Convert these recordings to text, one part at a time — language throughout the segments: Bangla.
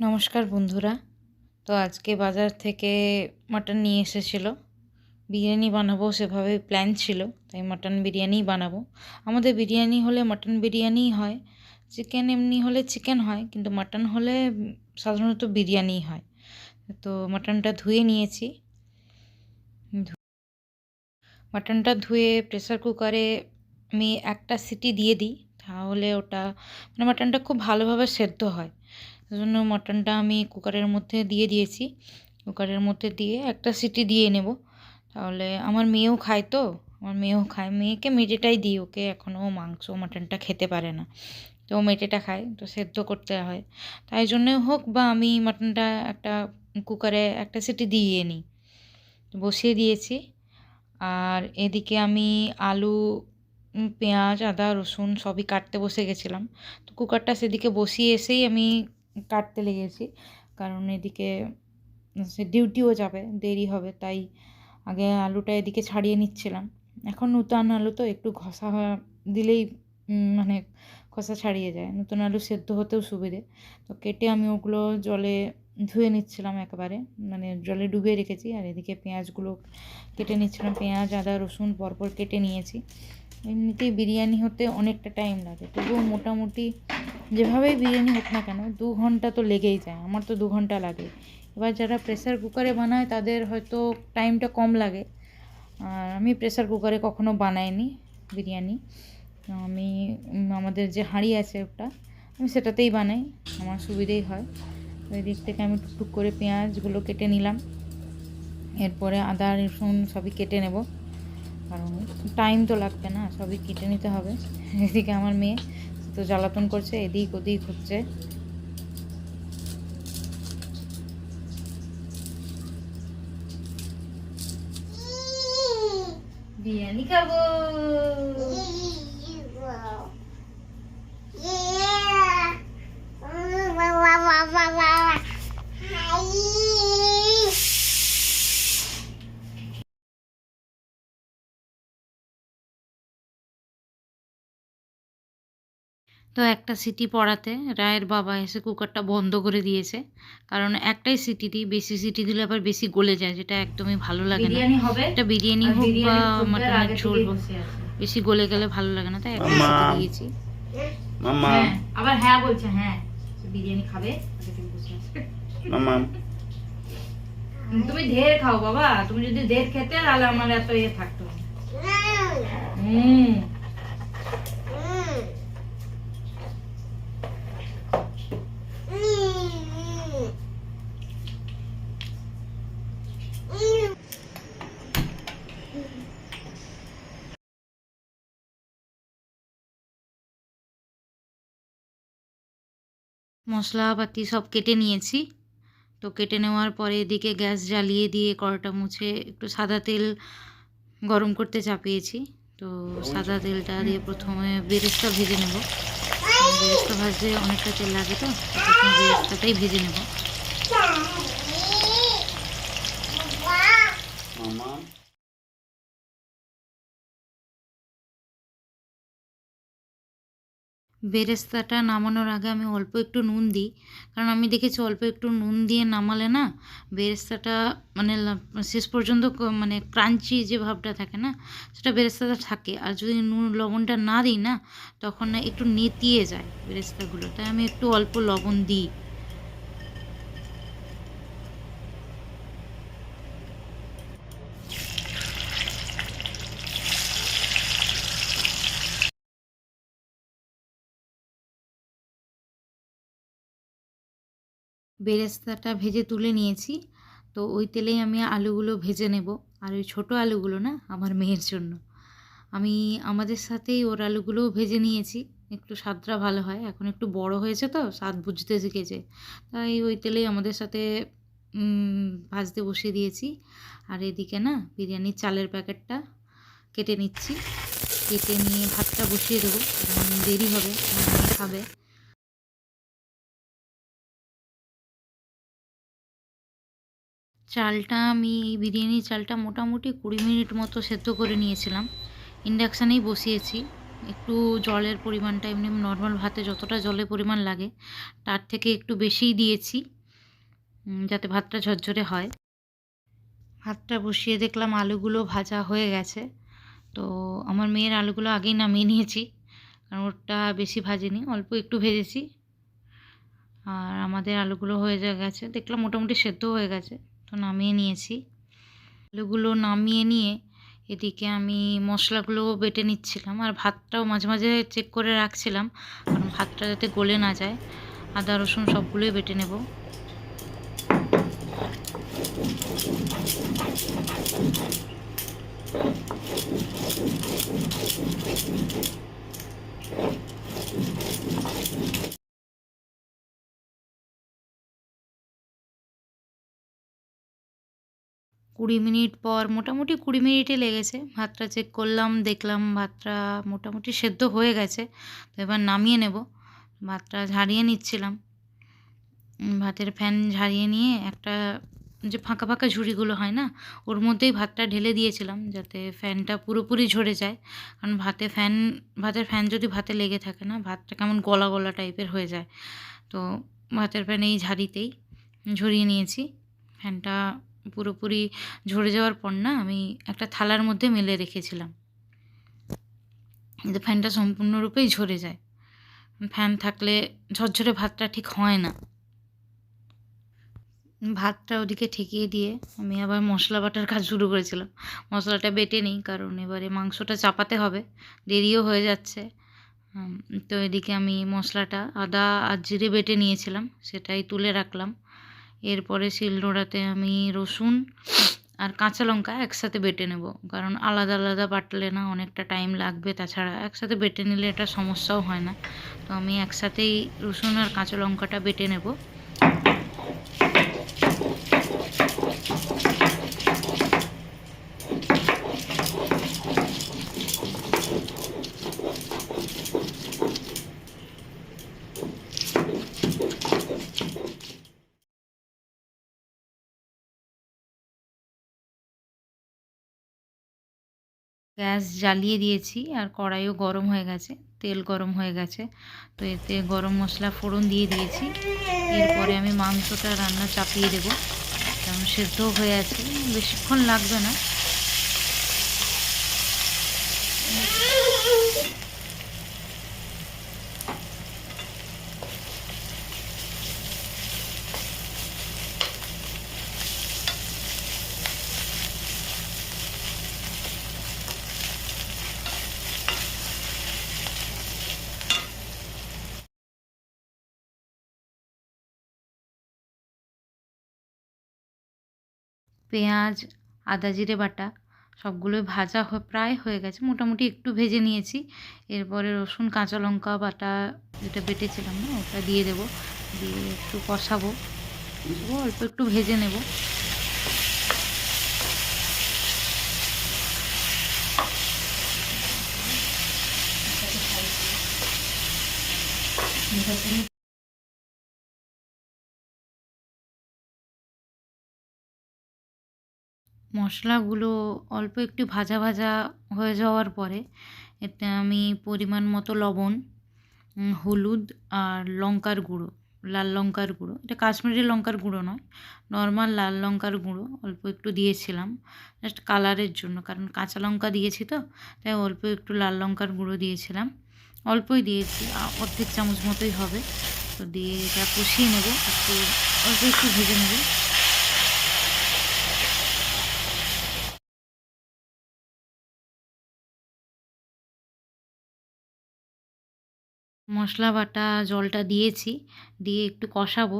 নমস্কার বন্ধুরা। তো আজকে বাজার থেকে মাটন নিয়ে এসেছিল। বিরিয়ানি বানাবো সেভাবে প্ল্যান ছিল, তাই মাটন বিরিয়ানিই বানাবো। আমাদের বিরিয়ানি হলে মাটন বিরিয়ানিই হয়, চিকেন এমনি হলে চিকেন হয়, কিন্তু মাটন হলে সাধারণত বিরিয়ানিই হয়। তো মাটনটা ধুয়ে নিয়েছি। মাটনটা ধুয়ে প্রেসার কুকারে আমি একটা সিটি দিয়ে দিই, তাহলে ওটা মানে মাটনটা খুব ভালোভাবে সেদ্ধ হয়। সেজন্য মটনটা আমি কুকারের মধ্যে দিয়ে দিয়েছি। কুকারের মধ্যে দিয়ে একটা সিটি দিয়ে নেব। তাহলে আমার মেয়েও খায় তো? আমার মেয়েও খায়। মেয়েকে মেটেটাই দিই, ওকে এখনও মাংস মাটনটা খেতে পারে না। তো মেটেটা খায়, তো সেদ্ধ করতে হয়। তাই জন্যে হোক বা আমি মাটনটা একটা কুকারে একটা সিটি দিয়ে নিই। বসিয়ে দিয়েছি। আর এদিকে আমি আলু পেঁয়াজ, আদা, রসুন সবই কাটতে বসে গেছিলাম। তো কুকারটা সেদিকে বসিয়ে এসেই আমি কাটতে লেগেছি। কারণ এদিকে, সে ডিউটিও যাবে, দেরি হবে, তাই আগে আলুটা এদিকে ছাড়িয়ে নিচ্ছিলাম। এখন নূতন আলু তো একটু ঘষা দিলেই মানে খোসা ছাড়িয়ে যায়। নতুন আলু সেদ্ধ হতেও সুবিধে। তো কেটে আমি ওগুলো জলে ধুয়ে নিচ্ছিলাম একেবারে মানে জলে ডুবিয়ে রেখেছি। আর এদিকে পেঁয়াজগুলো কেটে নিচ্ছিলাম। পেঁয়াজ, আদা, রসুন পরপর কেটে নিয়েছি। এমনিতেই বিরিয়ানি হতে অনেকটা টাইম লাগে। তবুও মোটামুটি যেভাবেই বিরিয়ানি হোক না কেন, দু ঘণ্টা তো লেগেই যায়, আমার তো দু ঘণ্টা লাগে। এবার যারা প্রেসার কুকারে বানায়, তাদের হয়তো টাইমটা কম লাগে। আর আমি প্রেসার কুকারে কখনো বানাইনি বিরিয়ানি। আমি, আমাদের যে হাঁড়ি আছে ওটা, আমি সেটাতেই বানাই, আমার সুবিধেই হয়। ওই দিক থেকে আমি টুকটুক করে পেঁয়াজগুলো কেটে নিলাম। এরপরে আদা, রসুন সবই কেটে নেব। কারণ টাইম তো লাগবে না, সবই কেটে নিতে হবে। এদিকে আমার মেয়ে তো জ্বালাতন করছে, এদিক ওদিক হচ্ছে। বিরিয়ানি খাব। তো একটা সিটি পড়াতে রায়ের বাবা এসে কুকারটা বন্ধ করে দিয়েছে। কারণ একটাই সিটি দিই বেশি সিটি দিলে আবার বেশি গলে যায় যেটা একদমই ভালো লাগে না। হবে এটা বিরিয়ানি হোক বা মাটনের ঝোল হোক বেশি গলে গেলে ভালো লাগে না তাই একটা। সিটি দিয়েছি। মামা। হ্যাঁ আবার হ্যাঁ বলছে হ্যাঁ বিরিয়ানি খাবে আগে থেকে বসে আছে। মামা। তুমি ঢের খাও বাবা তুমি যদি ঢের খেতে তাহলে আমার এত ইয়ে থাকতো হুম। মশলাপাতি সব কেটে নিয়েছি। তো কেটে নেওয়ার পরে এদিকে গ্যাস জ্বালিয়ে দিয়ে কড়াটা মুছে একটু সাদা তেল গরম করতে চাপিয়েছি। তো সাদা তেলটা দিয়ে প্রথমে বেরেস্তা ভেজে নেব। বেরেস্তা ভাজতে অনেকটা তেল লাগে তো প্রথমে বেরেস্তাটাই ভেজে নেব। বেরেস্তাটা নামানোর আগে আমি অল্প একটু নুন দিই। কারণ আমি দেখেছি অল্প একটু নুন দিয়ে নামালে না বেরেস্তাটা মানে শেষ পর্যন্ত মানে ক্রাঞ্চি যে ভাবটা থাকে না, সেটা বেরেস্তাটা থাকে। আর যদি নুন, লবণটা না দিই না, তখন না একটু নেতিয়ে যায় বেরেস্তাগুলো। তাই আমি একটু অল্প লবণ দিই। বেরেস্তাটা ভেজে তুলে নিয়েছি। তো ওই তেলেই আমি আলুগুলো ভেজে নেব। আর ওই ছোটো আলুগুলো না আমার মেয়ের জন্য। আমি আমাদের সাথেই ওর আলুগুলোও ভেজে নিয়েছি। একটু স্বাদটা ভালো হয়। এখন একটু বড় হয়েছে তো, স্বাদ বুঝতে শিখেছে। তাই ওই তেলেই আমাদের সাথে ভাজতে বসিয়ে দিয়েছি। আর এদিকে না বিরিয়ানির চালের প্যাকেটটা কেটে নিচ্ছি। কেটে নিয়ে ভাতটা বসিয়ে দেবো। দেরি হবে খাবে। চালটা, আমি এই বিরিয়ানির চালটা মোটামুটি কুড়ি মিনিট মতো সেদ্ধ করে নিয়েছিলাম। ইন্ডাকশানেই বসিয়েছি। একটু জলের পরিমাণটা, এমনি নর্মাল ভাতে যতটা জলের পরিমাণ লাগে, তার থেকে একটু বেশিই দিয়েছি যাতে ভাতটা ঝরঝরে হয়। ভাতটা বসিয়ে দেখলাম আলুগুলো ভাজা হয়ে গেছে। তো আমার মেয়ের আলুগুলো আগেই নামিয়ে নিয়েছি, কারণ ওটা বেশি ভাজিনি, অল্প একটু ভেজেছি। আর আমাদের আলুগুলো হয়ে গেছে। দেখলাম মোটামুটি সেদ্ধ হয়ে গেছে। তো নামিয়ে নিয়েছি। আলুগুলো নামিয়ে নিয়ে এদিকে আমি মশলাগুলো বেটে নিচ্ছিলাম আর ভাতটাও মাঝে মাঝে চেক করে রাখছিলাম কারণ ভাতটা যাতে গলে না যায়। আদা, রসুন সবগুলোই বেটে নেব। কুড়ি মিনিট পর, মোটামুটি কুড়ি মিনিটই লেগেছে। ভাতটা চেক করলাম, দেখলাম ভাতটা মোটামুটি সেদ্ধ হয়ে গেছে। তো এবার নামিয়ে নেব। ভাতটা ঝারিয়ে নিচ্ছিলাম। ভাতের ফ্যান ঝারিয়ে নিয়ে একটা যে ফাঁকা ফাঁকা ঝুড়িগুলো হয় না, ওর মধ্যেই ভাতটা ঢেলে দিয়েছিলাম যাতে ফ্যানটা পুরোপুরি ঝরে যায়। কারণ ভাতে ফ্যান ভাতের ফ্যান যদি ভাতে লেগে থাকে না, ভাতটা কেমন গলা গলা টাইপের হয়ে যায়। তো ভাতের ফ্যান এই ঝাড়িতেই ঝরিয়ে নিয়েছি। ফ্যানটা পুরোপুরি ঝরে যাওয়ার পর না আমি একটা থালার মধ্যে মেলে রেখেছিলাম। যাতে ফ্যানটা সম্পূর্ণরূপেই ঝরে যায়। ফ্যান থাকলে ঝরঝরে ভাতটা ঠিক হয় না। ভাতটা ওদিকে ঠেকিয়ে দিয়ে আমি আবার মশলা বাটার কাজ শুরু করেছিলাম। মশলাটা বেটে নিই, কারণ এবারে মাংসটা চাপাতে হবে, দেরিও হয়ে যাচ্ছে। তো এদিকে আমি মশলাটা আদা আর জিরে বেটে নিয়েছিলাম, সেটাই তুলে রাখলাম। এরপরে শিলনোড়াতে আমি রসুন আর কাঁচা লঙ্কা একসাথে বেটে নেব। কারণ আলাদা আলাদা বাটলে না অনেকটা টাইম লাগবে, তাছাড়া একসাথে বেটে নিলে এটা সমস্যাও হয় না। তো আমি একসাথেই রসুন আর কাঁচা লঙ্কাটা বেটে নেব। গ্যাস জ্বালিয়ে দিয়েছি আর কড়াইও গরম হয়ে গেছে, তেল গরম হয়ে গেছে। তো এতে গরম মশলা ফোড়ন দিয়ে দিয়েছি। এরপরে আমি মাংসটা রান্না চাপিয়ে দেবো। কারণ সেদ্ধ হয়ে আছে, বেশিক্ষণ লাগবে না। পেঁয়াজ আদা জিরে বাটা সবগুলোই ভাজা প্রায় হয়ে গেছে। মোটামুটি একটু ভেজে নিয়েছি। এরপরে রসুন কাঁচা লঙ্কা বাটা যেটা বেটেছিলাম না ওটা দিয়ে দেবো। দিয়ে একটু কষাবো, অল্প একটু ভেজে নেব। মশলাগুলো অল্প একটু ভাজা ভাজা হয়ে যাওয়ার পরে এতে আমি পরিমাণ মতো লবণ হলুদ আর লঙ্কার গুঁড়ো, লাল লঙ্কার গুঁড়ো। এটা কাশ্মীরি লঙ্কার গুঁড়ো নয়, নর্মাল লাল লঙ্কার গুঁড়ো অল্প একটু দিয়েছিলাম জাস্ট কালারের জন্য, কারণ কাঁচা লঙ্কা দিয়েছি তো, তাই অল্প একটু লাল লঙ্কার গুঁড়ো দিয়েছিলাম। অল্পই দিয়েছি অর্ধেক চামচ মতোই হবে, তো দিয়ে এটা কষিয়ে নেব, একটু অল্প একটু ভেজে নেব। মশলা বাটা জলটা দিয়েছি, দিয়ে একটু কষাবো।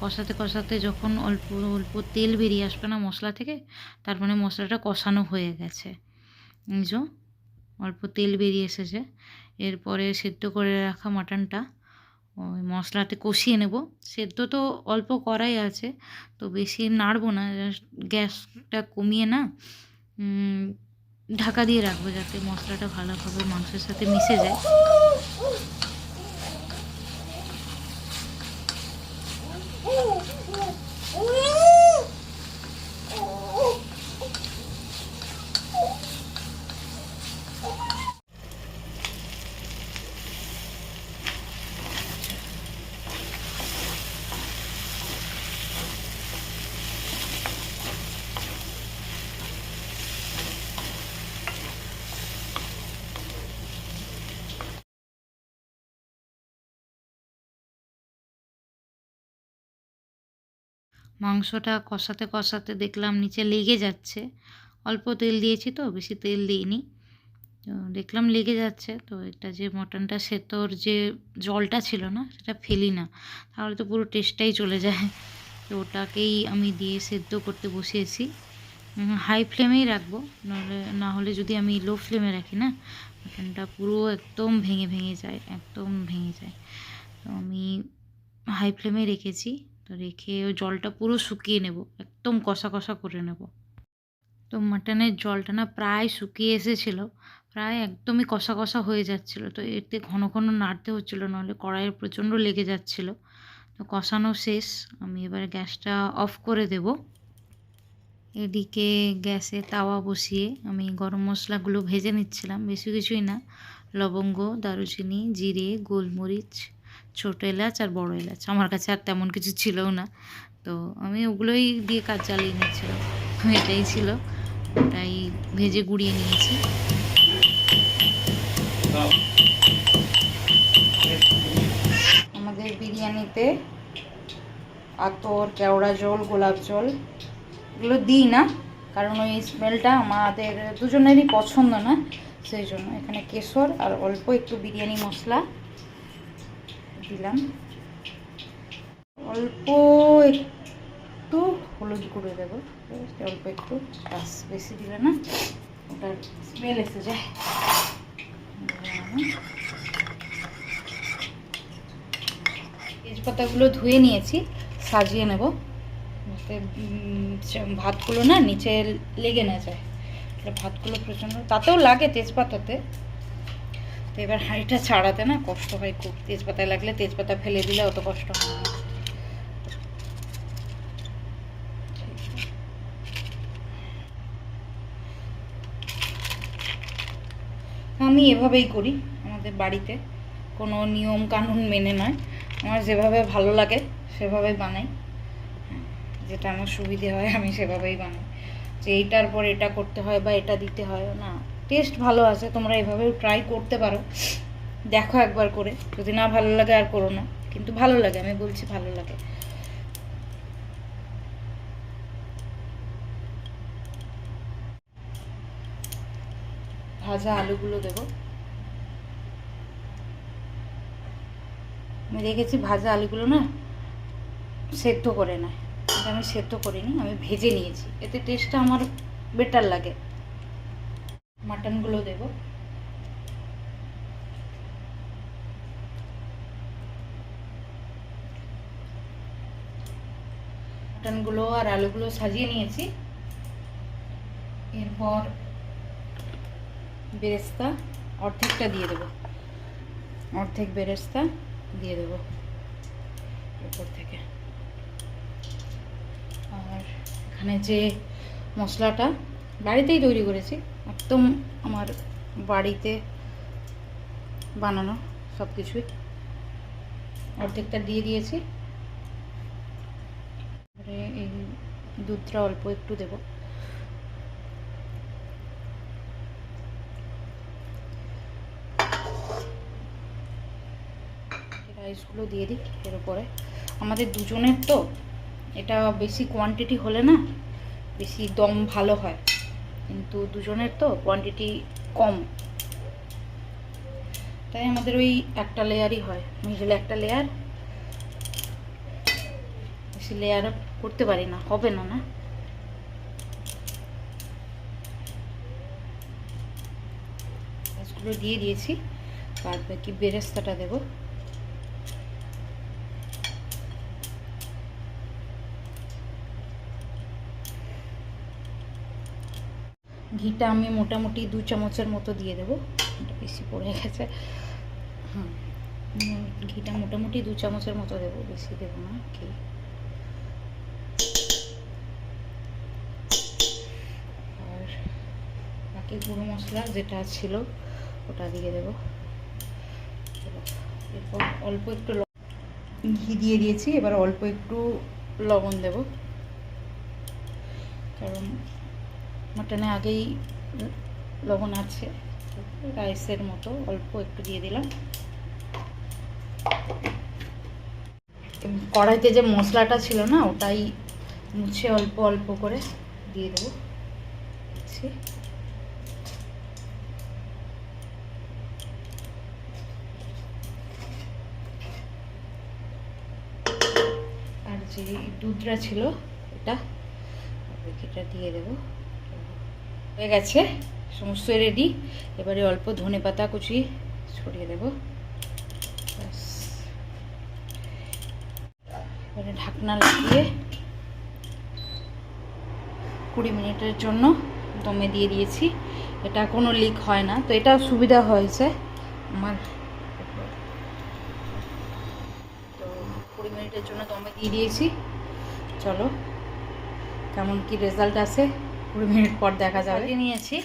কষাতে কষাতে যখন অল্প অল্প তেল বেরিয়ে আসবে না মশলা থেকে তার মানে মশলাটা কষানো হয়ে গেছে। যো, অল্প তেল বেরিয়ে এসেছে। এরপরে সেদ্ধ করে রাখা মাটনটা, ওই মশলাতে কষিয়ে নেব। সেদ্ধ তো অল্প করাই আছে, তো বেশি নাড়বো না গ্যাসটা কমিয়ে না ঢাকা দিয়ে রাখব যাতে মশলাটা ভালোভাবে মাংসের সাথে মিশে যায়। মাংসটা কষাতে কষাতে দেখলাম নিচে লেগে যাচ্ছে। অল্প তেল দিয়েছি তো, বেশি তেল দিইনি। তো দেখলাম লেগে যাচ্ছে। তো এটা যে মটনটা সেতোর যে জলটা ছিল না, সেটা ফেলি না। তাহলে তো পুরো টেস্টটাই চলে যায়। তো ওটাকেই আমি দিয়ে সেদ্ধ করতে বসিয়েছি। হাই ফ্লেমেই রাখব। নাহলে না হলে যদি আমি লো ফ্লেমে রাখি না মটনটা পুরো একদম ভেঙে ভেঙে যায়, একদম ভেঙে যায়। তো আমি হাই ফ্লেমে রেখেছি। তো রেখে ওই জলটা পুরো শুকিয়ে নেব, একদম কষা কষা করে নেব। তো মাটনের জলটা না প্রায় শুকিয়ে এসেছিল, প্রায় একদমই কষা কষা হয়ে যাচ্ছিল। তো এতে ঘন ঘন নাড়তে হচ্ছিল, নাহলে কড়াইয়ের প্রচণ্ড লেগে যাচ্ছিল। তো কষানো শেষ, আমি এবার গ্যাসটা অফ করে দেব। এদিকে গ্যাসে তাওয়া বসিয়ে আমি গরম মশলাগুলো ভেজে নিচ্ছিলাম, বেশি কিছুই না। লবঙ্গ, দারুচিনি, জিরে, গোলমরিচ ছোটো এলাচ আর বড় এলাচ। আমার কাছে আর তেমন কিছু ছিলও না। তো আমি ওগুলোই দিয়ে কাজ চালিয়ে নিচ্ছিলাম। এটাই ছিল। ওটাই ভেজে গুঁড়িয়ে নিয়েছি। আমাদের বিরিয়ানিতে আতর, কেওড়া জল, গোলাপ জল এগুলো দিই না। কারণ ওই স্মেলটা আমাদের দুজনেরই পছন্দ না। সেই জন্য এখানে কেশর আর অল্প একটু বিরিয়ানি মশলা দিলাম। অল্প একটু হলুদ গুঁড়ো দেবো। অল্প একটু বাস বেশি দিলে না ওটার স্মেল এসে যায়। তেজপাতাগুলো ধুয়ে নিয়েছি, সাজিয়ে নেব। ভাতগুলো না নিচে লেগে না যায়। ভাতগুলো প্রচণ্ড, তাতেও লাগে তেজপাতাতে। তো এবার হাঁড়িটা ছাড়াতে না কষ্ট হয় খুব। তেজপাতায় লাগলে তেজপাতা ফেলে দিলে অত কষ্ট হয় আমি এভাবেই করি আমাদের বাড়িতে। কোনো নিয়ম কানুন মেনে নয়। আমার যেভাবে ভালো লাগে সেভাবেই বানাই। হ্যাঁ, যেটা আমার সুবিধে হয় আমি সেভাবেই বানাই। যে এইটার পর এটা করতে হয় বা এটা দিতে হয় না। টেস্ট ভালো আছে, তোমরা এভাবেও ট্রাই করতে পারো। দেখো একবার করে, যদি না ভালো লাগে আর করো না। কিন্তু ভালো লাগে, আমি বলছি ভালো লাগে। ভাজা আলুগুলো দেবো। আমি দেখেছি ভাজা আলুগুলো না সেদ্ধ করে কিন্তু আমি সেদ্ধ করিনি, আমি ভেজে নিয়েছি। এতে টেস্টটা আমার বেটার লাগে। মাটনগুলো দেবো। মাটনগুলো আর আলুগুলো সাজিয়ে নিয়েছি। এরপর বেরেস্তা অর্ধেকটা দিয়ে দেবো। অর্ধেক বেরেস্তা দিয়ে দেবো উপর থেকে। আর এখানে যে মশলাটা বাড়িতেই তৈরি করেছি একদম আমার বাড়িতে বানানো সব কিছুই অর্ধেকটা দিয়ে দিয়েছি। এই দুধটা অল্প একটু দেবো। রাইসগুলো দিয়ে দিই এর উপরে। আমাদের দুজনের তো এটা বেশি কোয়ান্টিটি হলে না, বেশি দম ভালো হয়। কিন্তু দুজনের তো কোয়ান্টিটি কম। তাই আমাদের ওই একটা লেয়ারই হয়। মিডলে একটা লেয়ার বেশি লেয়ার করতে পারি না, হবে না না? দিয়ে দিয়েছি, বাদ বাকি বেরেস্তাটা দেবো। ঘিটা আমি মোটামুটি দু চামচের মতো দিয়ে দেবো। বেশি পড়ে গেছে। উম, ঘিটা মোটামুটি দু চামচের মতো দেবো বেশি দেবো না ঘি। আর বাকি গুঁড়ো মশলা যেটা ছিল ওটা দিয়ে দেবো। এরপর অল্প একটু ঘি দিয়ে দিয়েছি এবার অল্প একটু লবণ দেব। কারণ মাটনে আগেই লবণ আছে, রাইসের মতো অল্প একটু দিয়ে দিলাম। কড়াইতে যে মশলাটা ছিল না, ওটাই মুছে অল্প অল্প করে দিয়ে দেবো। আর যে দুধটা ছিল, এটা এটা দিয়ে দেবো। হয়ে গেছে, সমস্ত রেডি এবারে অল্প ধনে পাতা কুচি ছড়িয়ে দেবো। এবারে ঢাকনা লাগিয়ে কুড়ি মিনিটের জন্য দমে দিয়ে দিয়েছি। এটা কোনো লিক হয় না, তো এটা সুবিধা হয়েছে আমার। তো কুড়ি মিনিটের জন্য দমে দিয়ে দিয়েছি। চলো, কেমন কি রেজাল্ট আছে কুড়ি মিনিট পর দেখা যাবে। নিয়েছি।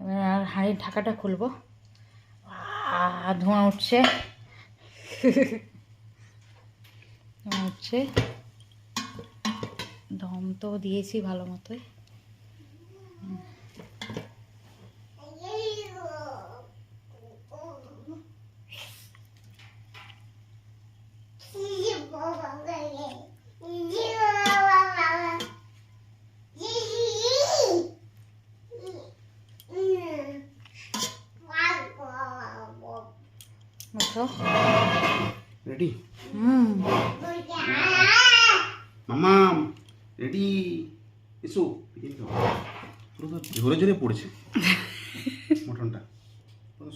এবার আর হাঁড়ির ঢাকাটা খুলবো। ধোঁয়া উঠছে। ধোঁয়া উঠছে। দম তো দিয়েছি ভালো মতোই বুঝছ রেডি হুম মামাম রেডি এসো এদিকে দাও। ঝরে পড়েছে। মটনটা।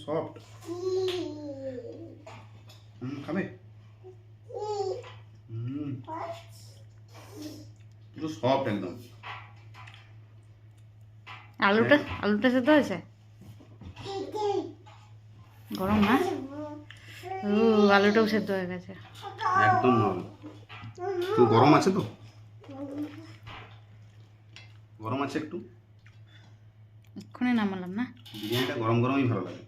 সফট হুম খাবে? হুম। পুরো সফট একদম। আলুটা আলুটা সেদ্ধ হয়েছে? গরম না? ও আলুটাও সেদ্ধ হয়ে গেছে। একদম নরম। গরম আছে তো? গরম আছে একটু? এক্ষুনি নামালাম না? বিরিয়ানিটা গরম গরমই ভালো লাগে।